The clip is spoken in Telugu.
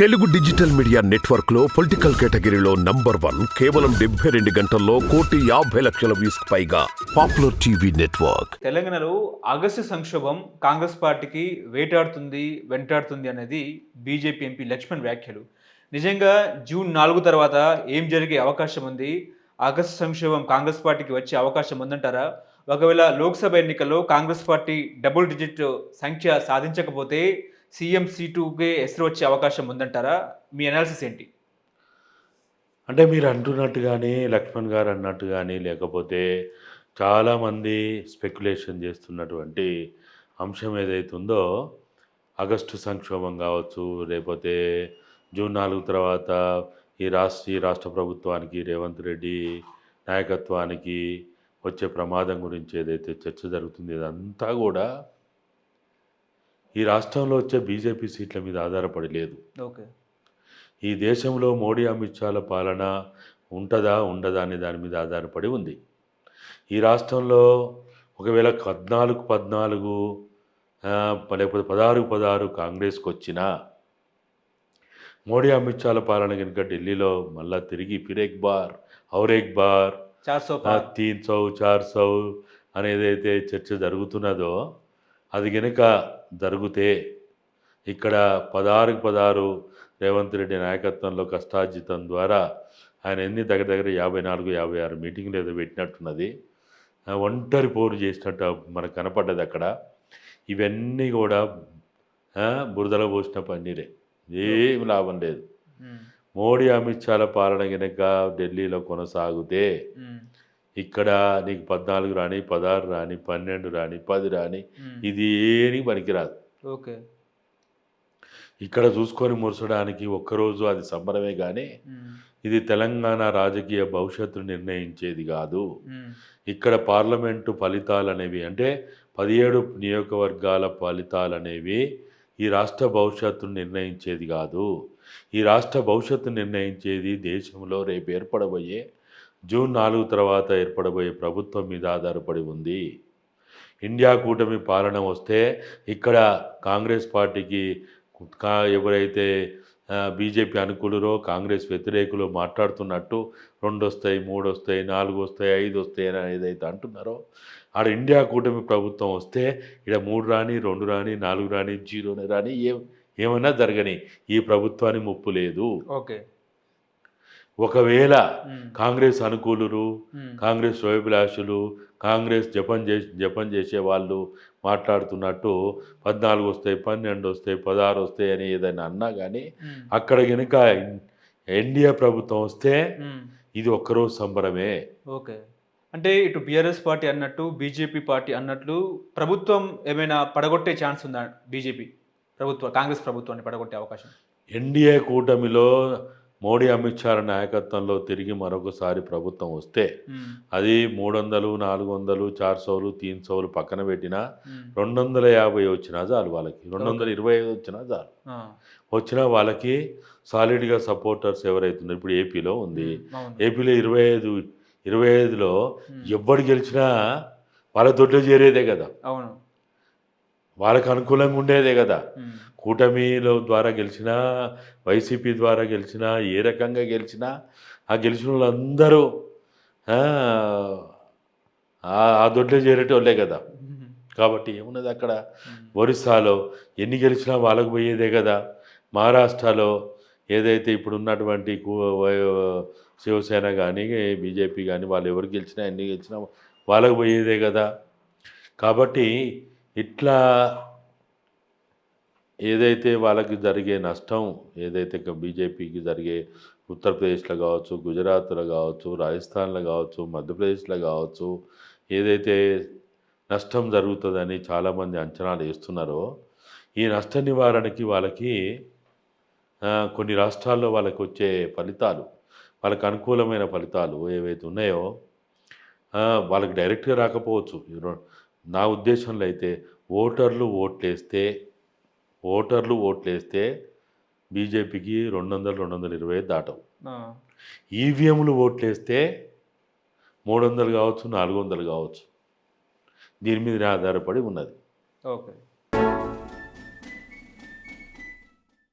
తెలుగు డిజిటల్ మీడియా నెట్వర్క్లో పొలిటికల్ కేటగిరీలో నంబర్ వన్ కేవలం డెబ్బై రెండు గంటల్లో కోటి యాభై లక్షల వ్యూస్ పైగా పాపులర్ టీవీ నెట్వర్క్. తెలంగాణలో ఆగస్టు సంక్షోభం కాంగ్రెస్ పార్టీకి వేటాడుతుంది వెంటాడుతుంది అనేది బీజేపీ ఎంపీ లక్ష్మణ్ వ్యాఖ్యలు. నిజంగా జూన్ నాలుగు తర్వాత ఏం జరిగే అవకాశం ఉంది? ఆగస్టు సంక్షోభం కాంగ్రెస్ పార్టీకి వచ్చే అవకాశం ఉందంటారా? ఒకవేళ లోక్సభ ఎన్నికల్లో కాంగ్రెస్ పార్టీ డబుల్ డిజిట్ సంఖ్య సాధించకపోతే సీఎం సీటుకే ఎసరు వచ్చే అవకాశం ఉందంటారా? మీ అనాలిసిస్ ఏంటి? అంటే మీరు అంటున్నట్టుగానే లక్ష్మణ్ గారు అన్నట్టు కానీ లేకపోతే చాలామంది స్పెక్యులేషన్ చేస్తున్నటువంటి అంశం ఏదైతే ఉందో ఆగస్టు సంక్షోభం కావచ్చు లేకపోతే జూన్ నాలుగు తర్వాత ఈ రాష్ట్ర ఈ రాష్ట్ర ప్రభుత్వానికి రేవంత్ రెడ్డి నాయకత్వానికి వచ్చే ప్రమాదం గురించి ఏదైతే చర్చ జరుగుతుంది ఇదంతా కూడా ఈ రాష్ట్రంలో వచ్చే బీజేపీ సీట్ల మీద ఆధారపడి లేదు. ఓకే. ఈ దేశంలో మోడీ అమిత్ షాల పాలన ఉంటుందా ఉండదా అనే దాని మీద ఆధారపడి ఉంది. ఈ రాష్ట్రంలో ఒకవేళ పద్నాలుగు పద్నాలుగు లేకపోతే పదహారు పదహారు కాంగ్రెస్కి వచ్చినా మోడీ అమిత్ షాల పాలన కనుక ఢిల్లీలో మళ్ళా తిరిగి ఫిరేక్ బార్ ఔరేక్ బార్ తీన్ సౌ చార్ సౌ అనేదైతే చర్చ జరుగుతున్నదో అది కనుక జరిగితే ఇక్కడ పదహారుకి పదహారు రేవంత్ రెడ్డి నాయకత్వంలో కష్టార్జితం ద్వారా ఆయన ఎన్ని దగ్గర దగ్గర యాభై నాలుగు యాభై ఆరు మీటింగ్లు ఏదో పెట్టినట్టున్నది. ఒంటరి పోరు చేసినట్టు మనకు కనపడ్డది అక్కడ. ఇవన్నీ కూడా బురదలో పోసిన పన్నీరే. ఏం లాభం లేదు. మోడీ అమిత్ షాల పాలన కనుక ఢిల్లీలో కొనసాగితే ఇక్కడ నీకు పద్నాలుగు రాని పదహారు రాని పన్నెండు రాని పది రాని ఇది ఏని పనికిరాదు. ఓకే. ఇక్కడ చూసుకొని మురసడానికి ఒక్కరోజు అది సంబరమే కానీ ఇది తెలంగాణ రాజకీయ భవిష్యత్తును నిర్ణయించేది కాదు. ఇక్కడ పార్లమెంటు ఫలితాలు అనేవి అంటే పదిహేడు నియోజకవర్గాల ఫలితాలు అనేవి ఈ రాష్ట్ర భవిష్యత్తును నిర్ణయించేది కాదు. ఈ రాష్ట్ర భవిష్యత్తు నిర్ణయించేది దేశంలో రేపు ఏర్పడబోయే జూన్ నాలుగు తర్వాత ఏర్పడబోయే ప్రభుత్వం మీద ఆధారపడి ఉంది. ఇండియా కూటమి పాలన వస్తే ఇక్కడ కాంగ్రెస్ పార్టీకి కా ఎవరైతే బీజేపీ అనుకూలురో కాంగ్రెస్ వ్యతిరేకులు మాట్లాడుతున్నట్టు రెండు వస్తాయి మూడు వస్తాయి నాలుగు వస్తాయి ఐదు వస్తాయి అని ఏదైతే అంటున్నారో ఆడ ఇండియా కూటమి ప్రభుత్వం వస్తే ఇక్కడ మూడు రాని రెండు రాని నాలుగు రాని జీరోని రాని ఏ ఏమైనా జరగని ఈ ప్రభుత్వానికి ముప్పు లేదు. ఓకే. ఒకవేళ కాంగ్రెస్ అనుకూలురు కాంగ్రెస్ శ్రేయోభిలాషులు కాంగ్రెస్ జపం చేసి జపం చేసే వాళ్ళు మాట్లాడుతున్నట్టు పద్నాలుగు వస్తాయి పన్నెండు వస్తాయి పదహారు వస్తాయి అని ఏదైనా అన్నా కానీ అక్కడ కనుక ఎన్డీఏ ప్రభుత్వం వస్తే ఇది ఒక్కరోజు సంబరమే. ఓకే. అంటే ఇటు బీఆర్ఎస్ పార్టీ అన్నట్టు బీజేపీ పార్టీ అన్నట్లు ప్రభుత్వం ఏమైనా పడగొట్టే ఛాన్స్ ఉందా బీజేపీ ప్రభుత్వ కాంగ్రెస్ ప్రభుత్వాన్ని పడగొట్టే అవకాశం? ఎన్డీఏ కూటమిలో మోడీ అమిత్ షా నాయకత్వంలో తిరిగి మరొకసారి ప్రభుత్వం వస్తే అది మూడు వందలు నాలుగు వందలు చార్ సౌలు తీన్ సౌలు పక్కన పెట్టినా రెండు వందల యాభై వచ్చినా చాలు వాళ్ళకి. రెండు వందల ఇరవై ఐదు వచ్చినా చాలు. వచ్చినా వాళ్ళకి సాలిడ్గా సపోర్టర్స్ ఎవరైతున్నారు? ఇప్పుడు ఏపీలో ఉంది. ఏపీలో ఇరవై ఐదు ఇరవై ఐదులో ఎవ్వడు గెలిచినా వాళ్ళ దొడ్లో చేరేదే కదా. అవును. వాళ్ళకి అనుకూలంగా ఉండేదే కదా. కూటమిలో ద్వారా గెలిచినా వైసీపీ ద్వారా గెలిచినా ఏ రకంగా గెలిచినా ఆ గెలిచిన వాళ్ళందరూ ఆ, దొడ్లో చేరేటోళ్ళే కదా. కాబట్టి ఏమున్నది అక్కడ. ఒరిస్సాలో ఎన్ని గెలిచినా వాళ్ళకు పోయేదే కదా మహారాష్ట్రలో ఏదైతే ఇప్పుడు ఉన్నటువంటి శివసేన కానీ బీజేపీ కానీ వాళ్ళు ఎవరు గెలిచినా ఎన్ని గెలిచినా వాళ్ళకు పోయేదే కదా కాబట్టి ఇట్లా ఏదైతే వాళ్ళకి జరిగే నష్టం ఏదైతే బీజేపీకి జరిగే ఉత్తరప్రదేశ్లో కావచ్చు గుజరాత్లో కావచ్చు రాజస్థాన్లో కావచ్చు మధ్యప్రదేశ్లో కావచ్చు ఏదైతే నష్టం జరుగుతుందని చాలామంది అంచనాలు వేస్తున్నారో ఈ నష్ట నివారణకి వాళ్ళకి కొన్ని రాష్ట్రాల్లో వాళ్ళకి వచ్చే ఫలితాలు వాళ్ళకి అనుకూలమైన ఫలితాలు ఏవైతే ఉన్నాయో వాళ్ళకి డైరెక్ట్గా రాకపోవచ్చు. నా ఉద్దేశంలో అయితే ఓటర్లు ఓట్లేస్తే ఓటర్లు ఓట్లేస్తే బీజేపీకి రెండు వందలు రెండు వందల ఇరవై దాటవు. ఈవీఎంలు ఓట్లేస్తే మూడు వందలు కావచ్చు నాలుగు వందలు కావచ్చు. దీని మీద ఆధారపడి ఉన్నది. ఓకే.